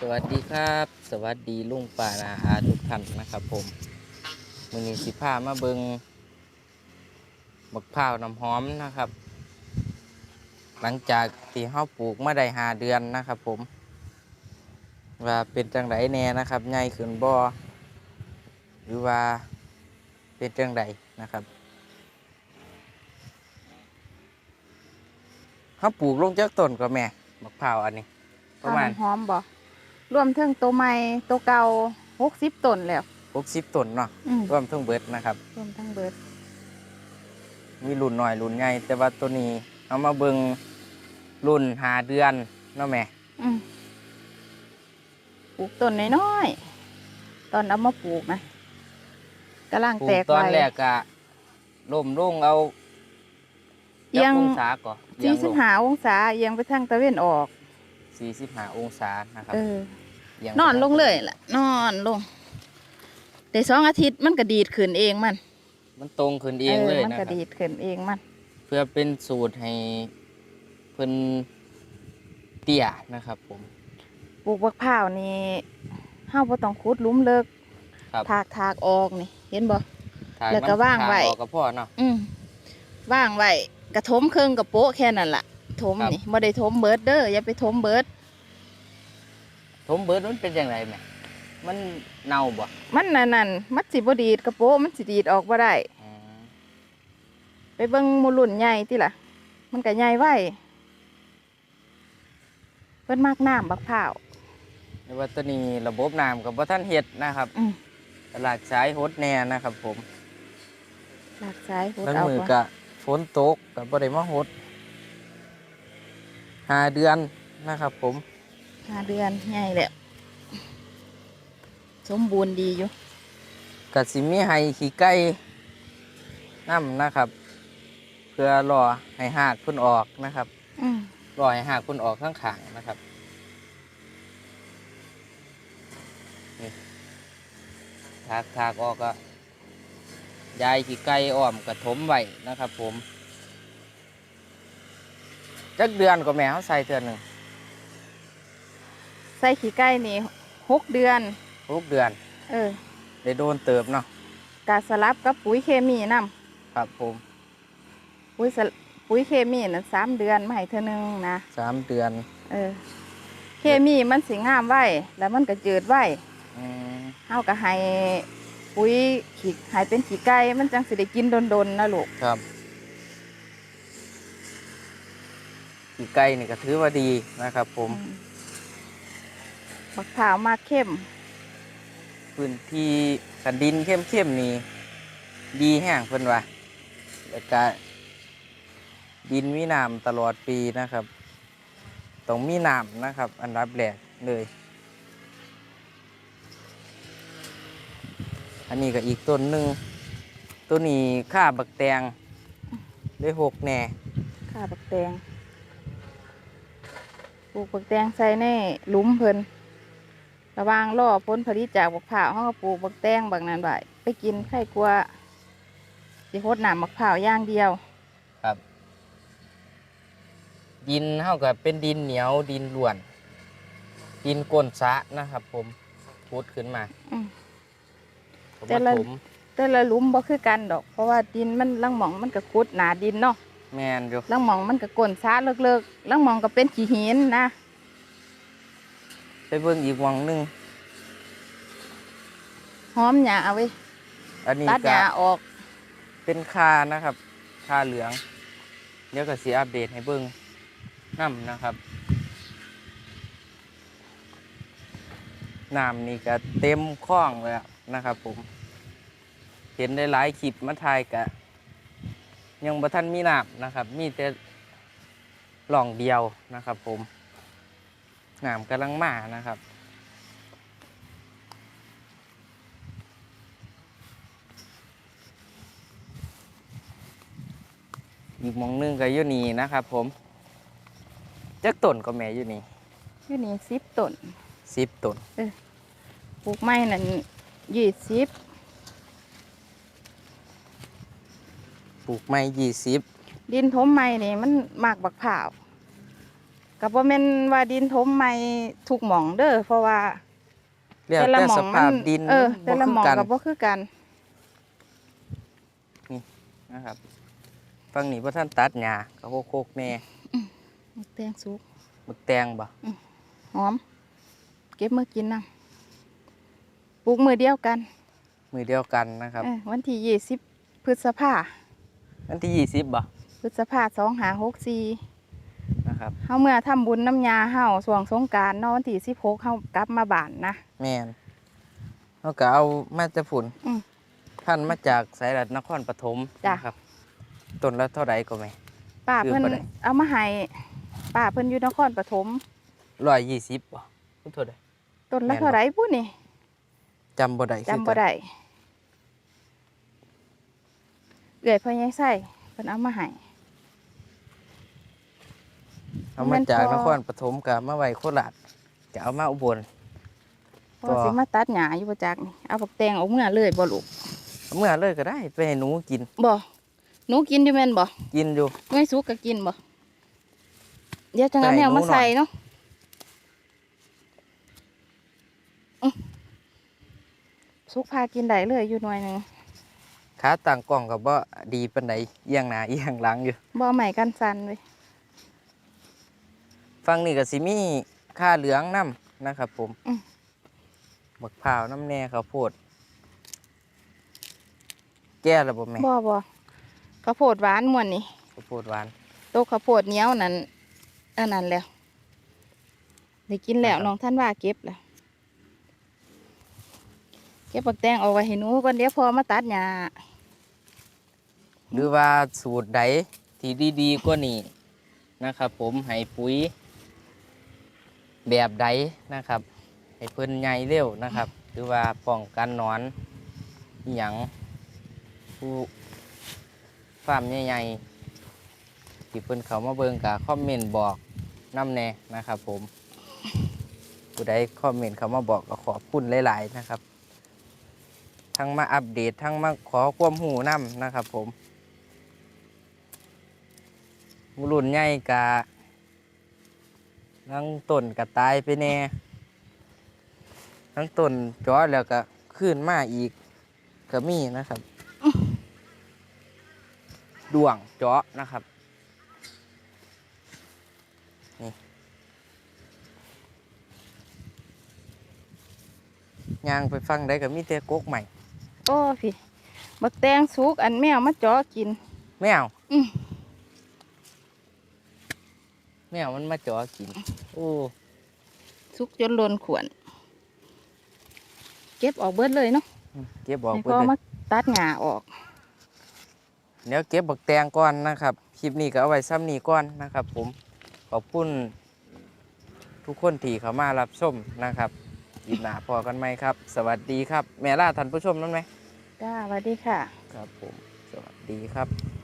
สวัสดีครับ สวัสดีลุงป่านาอาทุกท่านนะครับผมมือนี้สิพามาเบิงบักพร้าวน้ำหอมนะครับ หลังจากที่เฮาปลูกมาได้หาเดือนนะครับผม ว่าเป็นจังไดแน่นะครับใหญ่ขึ้นบ่หรือว่าเป็นจังไดนะครับเฮาปลูกลงจากต้นก็แม่บักพร้าวอันนี้ประมาณหอมบ่ รวมถึงตัวใหม่ตัวเก่าหกสิบต้นแล้ว60ต้นเนาะอืมรวมทั้งเบิดนะครับ รวมทั้งเบิด มีรุ่นหน่อยรุ่นใหญ่แต่ว่าตัวนี้เอามาเบิงรุ่นหาเดือนเนาะแม่อืมปลูกต้นน้อยๆ ตอนเอามาปลูกนะกำลังปลูแตกกตอนใบ แรกกะล่มลุ่งเอาเอียงจักองศาก่อนสี่สิบห้าองศาเอียงไปทางตะเวนออก สี่สิบห้าองศานะครับเออเอียงนอนไปทาลงเลยล่ะ นอนลงแต่สองอาทิตย์มันก็ดีดขึ้นเองมันมันตรงขึ้นเองเลยมันนะคก็รับดีดขึ้นเองมันเพื่อเป็นสูตรให้เพิ่นเตี้ยนะครับผม ปลูกบักพร้าวนี่เฮาบ่ต้องขุดหลุมเลิกครับ ถากถากออกนี่ เห็นบ่ถ่ายแล้วก็มันว่างไว้ถ่ยออกกับพ่อเนาะ อืมว่างไว้กระทมเครื่องกระโปะแค่นั้นล่ะ ถมครับนี่บ่ได้ถมเบิดเด้ออย่าไปถมเบิดถมเบิดมันเป็นอย่างไรแม่มันเน่าบ่ มันนั่นนั่นมันสิบ่ดีดกระโปะมันสิดีดออกบ่ได้อืมไปเบิ่งหมูลุ่นใหญ่ติล่ะ มันก็ใหญ่ไว้เพิ่นมากน้ำบักพร้าวแต่ว่าตัวนี้ระบบน้ำกับบ่ท่านเฮ็ดนะครับอืมตลาดสายโฮดแน่นะครับ ผม หลากซ้ายโหดบางเอามือก่อนกะฝนตกกับ่ได้มาโฮด หาเดือนนะครับผมห้าเดือนใหญ่แล้วสมบูรณ์ดีอยู่กะสิมีให้ขี้ไก่น้ำนะครับ เพื่อรอให้หากเพุ่นออกนะครับอืมรอให้หากเพุ่นออกข้างขางๆนะครับนี่ถากถากออกก็ยายขี้ไก่อ้อมกระถมไว้นะครับ ผม จักเดือนก็แม่เขาใส่เทือนหนึ่งใส่ขี้ไก่นี่หกเดือนทุกเดือนเออได้โดนเติบเนาะกาสลับกับปุ๋ยเคมีนํครับผมปุ๋ยสะปุ๋ยเคมีนั่นสามเดือนมาให้เธอหนึงนะสามเดือนเออ เคมีมันสิงามไว้แล้วมันก็จืดไว้อืมเฮาก็ให้ปุ๋ยขี้ให้เป็นขี้ไก่มันจังสิได้กินดนๆนะลูกครับ อีกไก่นี่ก็ถือว่าดีนะครับผมอืมบักขาวมากเข้ม พื้นที่กันดินเข้มๆนี่ดีแห้งเพิ่นว่าแล้วก็ดินมีน้ำตลอดปีนะครับต้องมีน้ำนะครับ อันดับแรกเลย อันนี้ก็อีกต้นหนึ่งตัวนี้ค่าบักแตงได้หกแหน่ข้าบักแตงป ลูกบักแตงใส่ในหลุมเพิ่นระหวางล่อผลผลิตจากบักพร้าวเฮาก็ปลูกบักแตงบักนั้นไว้ไปกินไข่กลัวสิโคดน้ำบักพร้าวอย่างเดียวครับ ดินเท่ากับเป็นดินเหนียวดินล้วน ดินก้นสระนะครับ ผมพุดขึ้นมาอืม ผมแต่มาละถมแต่ละหลุมบ่คือกันดอก เพราะว่าดินมันลังหมองมันก็ขุดหนาดินเนาะ แมนอยู่ลังหมองมันก็ก้นช้าเลิกๆลังหมองก็เป็นขี้หินนะไปเบิ่งอีกหวังหนึงหอมหญ้าเอาไว้อันนี้ตัดหก็ญ้าออกเป็นคานะครับ คาเหลือง เดี๋ยวก็สีอัปเดตให้เบิ่งน้ำนะครับน้ำนี่ก็เต็มคลองเลยอะนะครับผม เห็นได้หลายคลิปมาถ่ายกะ ยังบ่ทันมีน้ำนะครับ มีแต่หล่องเดียวนะครับผมน้ำกำลังมานะครับอีกหมองหนึงก็อยู่นี่นะครับผมจักต้นก็แม่อยู่นี่อยู่นี่สิบต้นสิบต้นปลูกไม้นั่นยี่สิบ ปลูกไม้ยี่สิบดินทมไม้นี่มันมากบักพร้าวกับว่าแม่นว่าดินถมใหม่ถูกหม่องเด้อเพราะว่าเรียกแต่ละแต่หม่อสงภามัพนดินเออแต่ละหม่องบ่กับคือบ่คือกันนะครับฝั่งนี้บ่ท่านตัดหญ้าก็โคกๆแน่แตงสุกมึกแตงบ่หอม เก็บมือกินนํปลูกมือเดียวกัน มือเดียวกันนะครับเออวันที่ยี่สิบพฤษภา วันที่ยี่สิบบ่พฤษภาสองหาหกสี่นะครับเฮาเมื่อทำบุญน้ำยาเฮาส่วงสงกรารเนาะวันที่สิบหกเฮากลับมาบ้านนะ แม่นเขาก็เอามาจะฝุ่นอืมท่านมาจากสายรัฐนครปฐมจ้ะ นะครับต้นละเท่าไหร่ก็ไหมป้าคือเพิ่นบ่ได้เอามาให้ป้าเพิ่นอยู่นครปฐมร้อยยี่สิบบ่เท่าไหร่ต้นแม่ละนบ่เท่าไหร่ปุ้นี่จำบ่ได้คือจำบ่กันได้ เอื้อยพ่อใหญ่ไส้เพิ่นเอามาให้เอามาจากแม่นพอนครปฐมกับมาไว้โคราชจะเอามาอุบลพอสิมาตัดหญ้าอยู่บ่จักนี่เอาบักแตงออกเมื่อเลยบ่ลูกเอาเมื่อเลยก็ได้ ไปให้หนูกินบ่หนูกินอยู่แม่นบ่กินอยู่ไม่สุกก็กินบ่เดี๋ยวจังเอาใส่แนวหนูมาหน่อยใส่เนาะอื้อสุกพากินได้เลยอยู่หน่วยหนึง ขาต่างกล้องกับว่าดีปานใดเอียงหน้าเอียงหลังอยู่บ่ใหม่กันสันเว้ยฟังนี่ก็สิมีค่าเหลืองน้ำนะครับ ผมอืมบักพร้าวน้ำแน่ข้าวโพด แก้แล้วบ่แม่บ่บ่ข้าวโพดหวานม่วนนี่ข้าวโพดหวานโตะข้าวโพดเหนียวนั่นอันนั้นแล้วได้กินแล้วนะครับน้องท่านว่าเก็บแล้วเก็บบักแตงเอาไว้ให้หนูก่อนเดี๋ยวพอมาตัดหญ้า หรือว่าสูตรใดที่ดีๆกว่านี้นะครับ ผมให้ปุ๋ย แบบใดนะครับ ให้เพิ่นใหญ่เร็วนะครับ หรือว่าป้องกันหนอนหย่างผู้ฟาร์มใหญ่ๆที่เพิ่นเขามาเบิ่งกับคอมเมนต์บอกน้ำแน่นะครับ ผมผู้ใดคอมเมนต์เขามาบอกก็ขอบคุณหลาย ๆ นะครับ ทั้งมาอัปเดตทั้งมาขอความหูน้ำนะครับ ผม รุ่นใหญ่กะทั้งต้นกะตายไปแน่ทั้งต้นจอแล้วก็ขึ้นมาอีกก็มีนะครับดวงเจาะนะครับ นี่ยางไปฟังได้ก็มีแต่กกใหม่ โอ้พี่บักแตงสุกอันแมวมาเจาะกิน แมว อืม แมวมันมาเจาะกิน โอ้สุกจนหล้นขวน เก็บออกเบิดเลยเนาะเก็บบอกให้ไปพ่อเลยมาตัดหญ้าออก เดี๋ยวเก็บบักแตงก่อนนะครับ คลิปนี้ก็เอาไว้ซ้ำนี้ก่อนนะครับ ผม ขอบคุณทุกคนที่เข้ามารับชมนะครับยิบหนาพอกันไหมครับ สวัสดีครับ แม่ล่าท่านผู้ชมนั่นไหม จ้าสวัสดีค่ะ ครับผม สวัสดีครับ